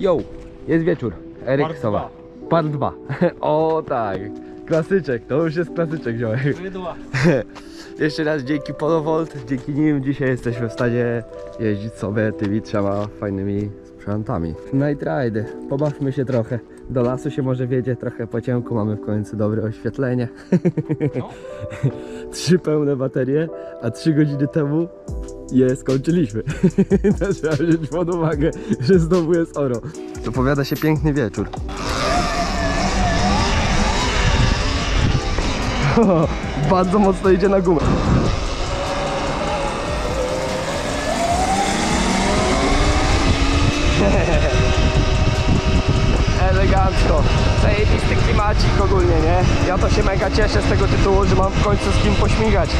Yo, jest wieczór. Eryk Part Sowa. Part 2. o tak. Klasyczek, to już jest klasyczek, ziołek. Jeszcze raz dzięki Polovolt, dzięki nim dzisiaj jesteśmy w stanie jeździć sobie tymi trzema fajnymi sprzętami. Night Ride, pobawmy się trochę. Do lasu się może wiedzie, trochę po ciemku, mamy w końcu dobre oświetlenie. No. Trzy pełne baterie, a trzy godziny temu je skończyliśmy. to trzeba wziąć pod uwagę, że znowu jest oro. Zapowiada się piękny wieczór. Bardzo mocno idzie na gumę. Elegancko. Zajebisty klimacik ogólnie, nie? Ja to się mega cieszę z tego tytułu, że mam w końcu z kim pośmigać.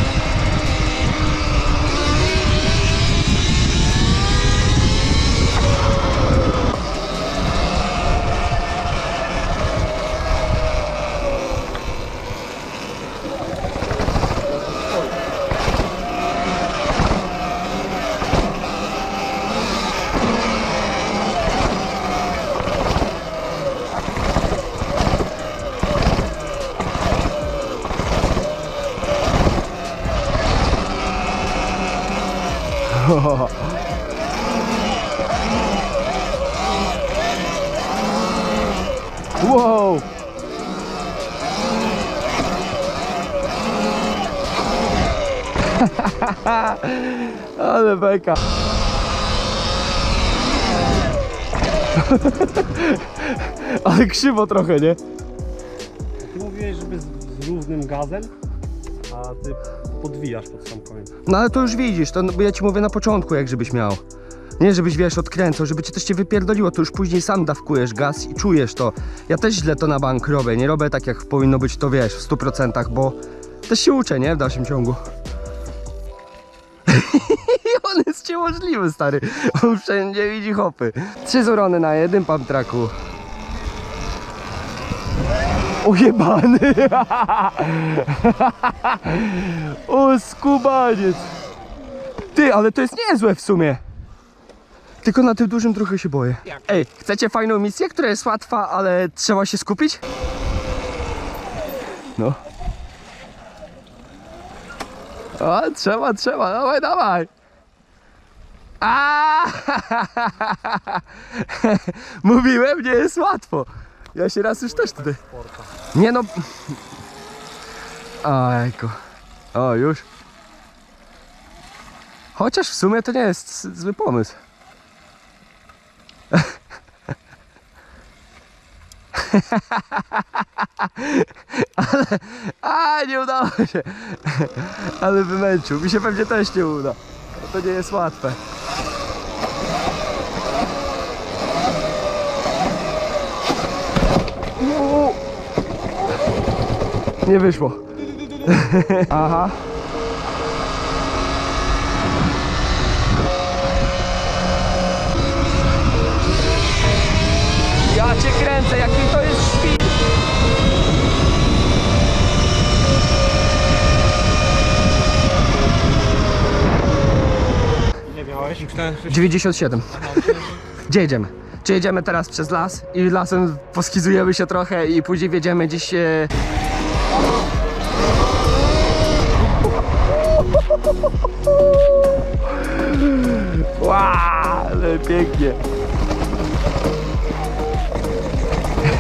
Wow! Ale beka. Ale krzywo trochę, nie? Ty mówiłeś, żeby z, z równym gazem, a ty podwijasz pod sam koniec. No ale to już widzisz, to no, bo ja ci mówię na początku, jak żebyś miał. Nie, żebyś wiesz, odkręcał, żeby cię też cię wypierdoliło, to już później sam dawkujesz gaz i czujesz to. Ja też źle to na bank robię, nie robię tak jak powinno być to wiesz, w 100%, bo też się uczę, nie, w dalszym ciągu. On jest niemożliwy, stary. On wszędzie widzi hopy. Trzy zurony na jednym pump tracku. Ujebany. o, skubaniec. Ty, ale to jest niezłe w sumie. Tylko na tym dużym trochę się boję. Ej, chcecie fajną misję, która jest łatwa, ale trzeba się skupić? No. O, trzeba, trzeba, dawaj, dawaj. A! Mówiłem, nie jest łatwo. Ja się raz już też tutaj. Nie no. Ojku. O, już. Chociaż w sumie to nie jest zły pomysł. Ale, a nie udało się. Ale wymęczył. Mi się pewnie też nie uda. To nie jest łatwe. Nie wyszło. Aha. Ja cię kręcę, jaki to jest świn. Nie że 97. Gdzie jedziemy? Czy jedziemy teraz przez las i lasem poskizujemy się trochę i później wjedziemy gdzieś... E... Wow, ale pięknie.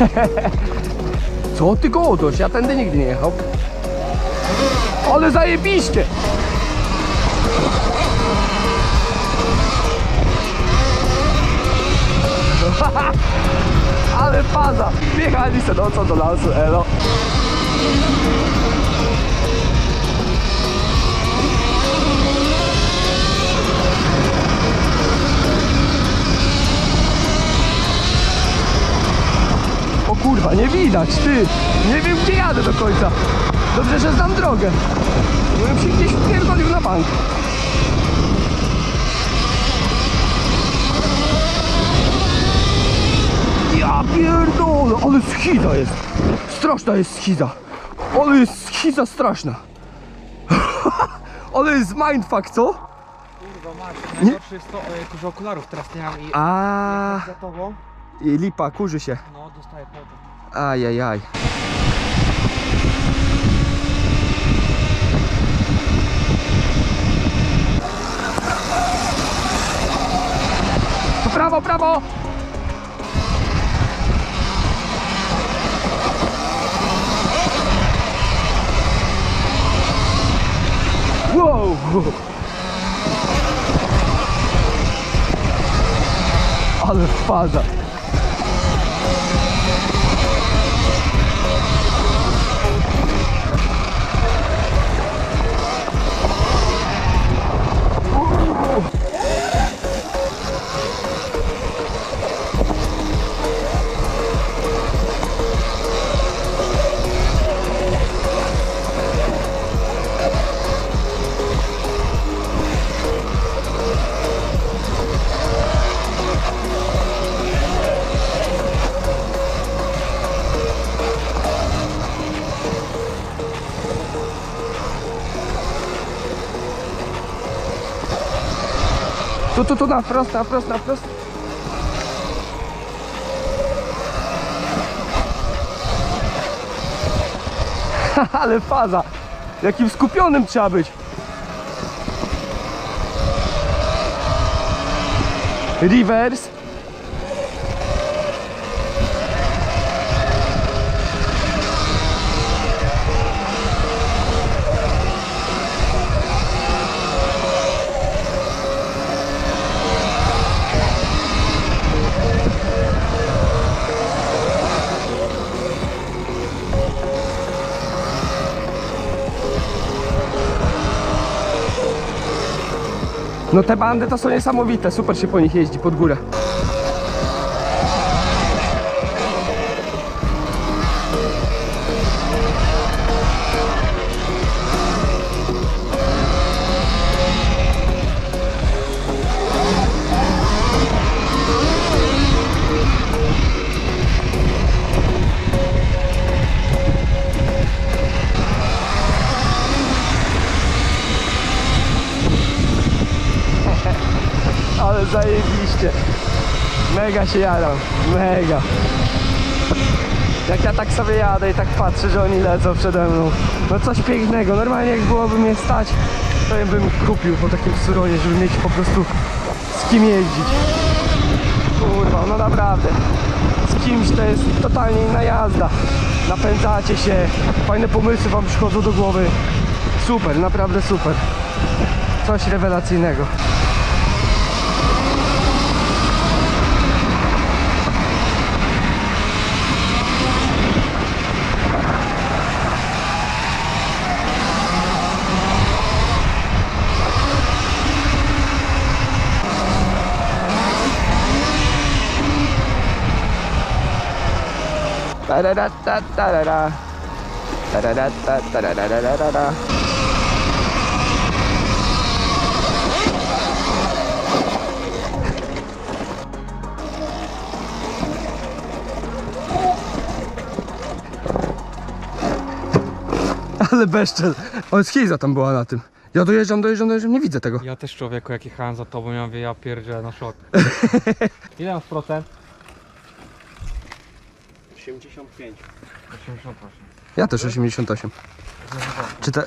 Co ty godosz? Ja tędy nigdy nie jechał. Ale zajebiście! Ale faza! Wjechali se nocą do lasu, elo. Widać, ty! Nie wiem gdzie jadę do końca. Dobrze, że znam drogę. Bym się gdzieś wpierdolił na bank. Ja pierdolę, ale schiza jest. Straszna jest schiza. Ale jest schiza straszna. ale jest mindfuck, co? Kurwa mać, najgorsze jest to, e, okularów teraz nie mam i A, za tobą. I lipa, kurzy się. No, dostaję potem. Ajajaj. Prawo, prawo! Wow! Ale faza! Tu, tu, tu, na wprost, na wprost, na wprost. Ale faza! Jakim skupionym trzeba być! Reverse. No te bandy to są niesamowite, super się po nich jeździ pod górę. Ale zajebiście. Mega się jadam, mega. Jak ja tak sobie jadę i tak patrzę, że oni lecą przede mną. No coś pięknego. Normalnie jak byłoby mnie stać, to ja bym kupił po takim suronie, żeby mieć po prostu z kim jeździć. Kurwa, no naprawdę. Z kimś to jest totalnie inna jazda. Napędzacie się, fajne pomysły wam przychodzą do głowy. Super, naprawdę super. Coś rewelacyjnego. Tarara, tarara. Tarara, tarara. Ale bezczel. On schiza tam była na tym. Ja dojeżdżam, dojeżdżam, dojeżdżam, nie widzę tego. Ja też człowieku jak jechałem za tobą, ja mówię, ja pierdzielę na szok. Ile masz procent? 85. 88. Ja też 88. Czy to,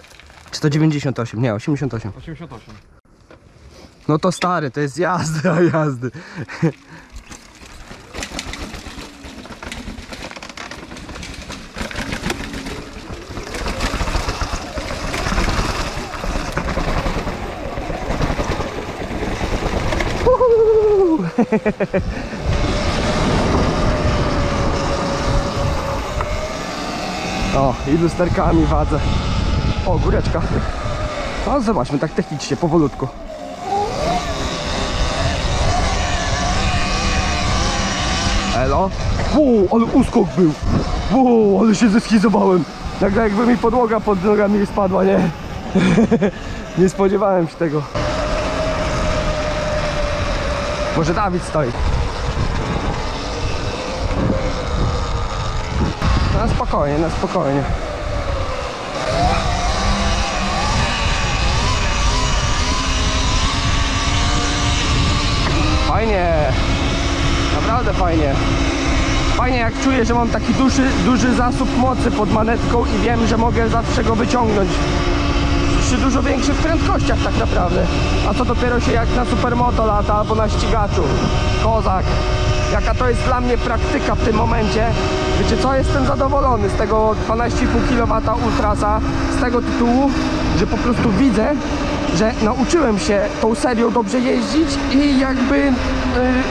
czy to 98? Nie, 88. 88. No to stary, to jest jazdy, a jazdy. O, i lusterkami wadzę. O, góreczka. No zobaczmy, tak technicznie, powolutku. Elo? Wow, ale uskok był. Wow, ale się zeschizowałem. Nagle jakby mi podłoga pod nogami spadła, nie? nie spodziewałem się tego. Może Dawid stoi. Na spokojnie, na spokojnie. Fajnie. Naprawdę fajnie. Fajnie jak czuję, że mam taki duży, duży zasób mocy pod manetką i wiem, że mogę zawsze go wyciągnąć przy dużo większych prędkościach tak naprawdę. A co dopiero się jak na supermoto lata albo na ścigaczu. Kozak. Jaka to jest dla mnie praktyka w tym momencie. Wiecie co, jestem zadowolony z tego 12,5 kW Ultrasa z tego tytułu, że po prostu widzę, że nauczyłem się tą serią dobrze jeździć i jakby y,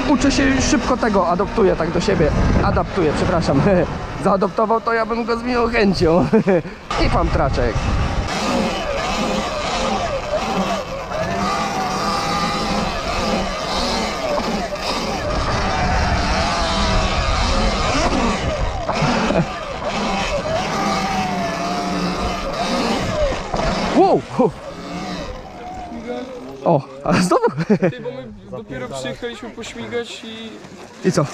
uczę się szybko tego, adoptuję tak do siebie. Adaptuję, przepraszam. Zaadoptował to ja bym go z miłą chęcią. I pan traczek. Wow! O, a znowu? Ty, bo my dopiero przyjechaliśmy pośmigać i... I co?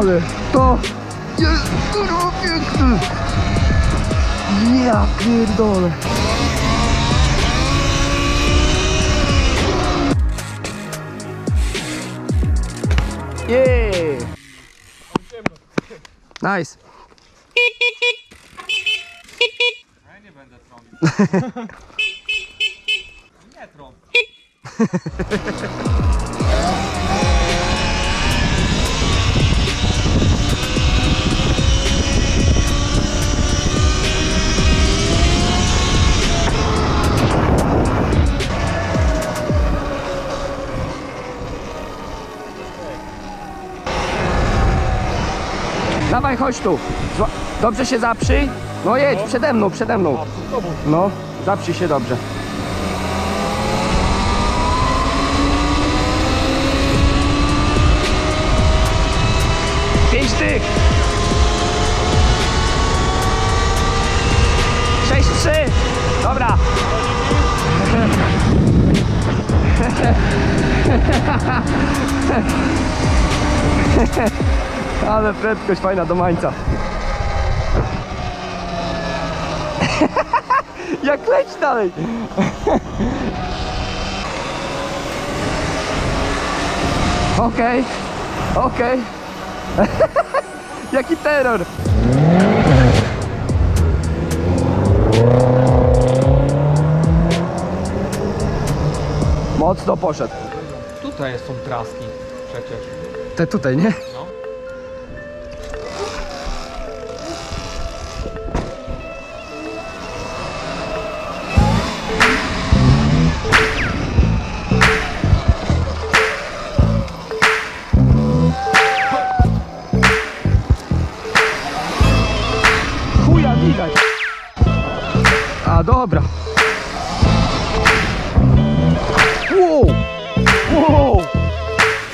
Ale to jest kurwa piękny! Ja pierdolę! Yeah! Nice! Ja nie będę trąbił. nie trąb. Dawaj, chodź tu! Dobrze się zaprzyj? No jedź, przede mną, przede mną. No, zaprzyj się dobrze. Pięć tych! Sześć, trzy! Dobra! Ale prędkość fajna do mańca. Jak leć dalej? Okej, okej. Jaki terror. Mocno poszedł. Tutaj są traski przecież. Te tutaj, nie? No. Dobra. Wow! Wow!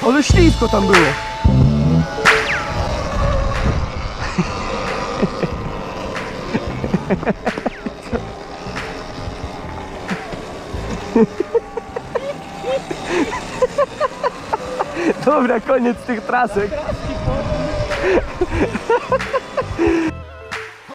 Ale ślisko tam było. Dobra, koniec tych trasek.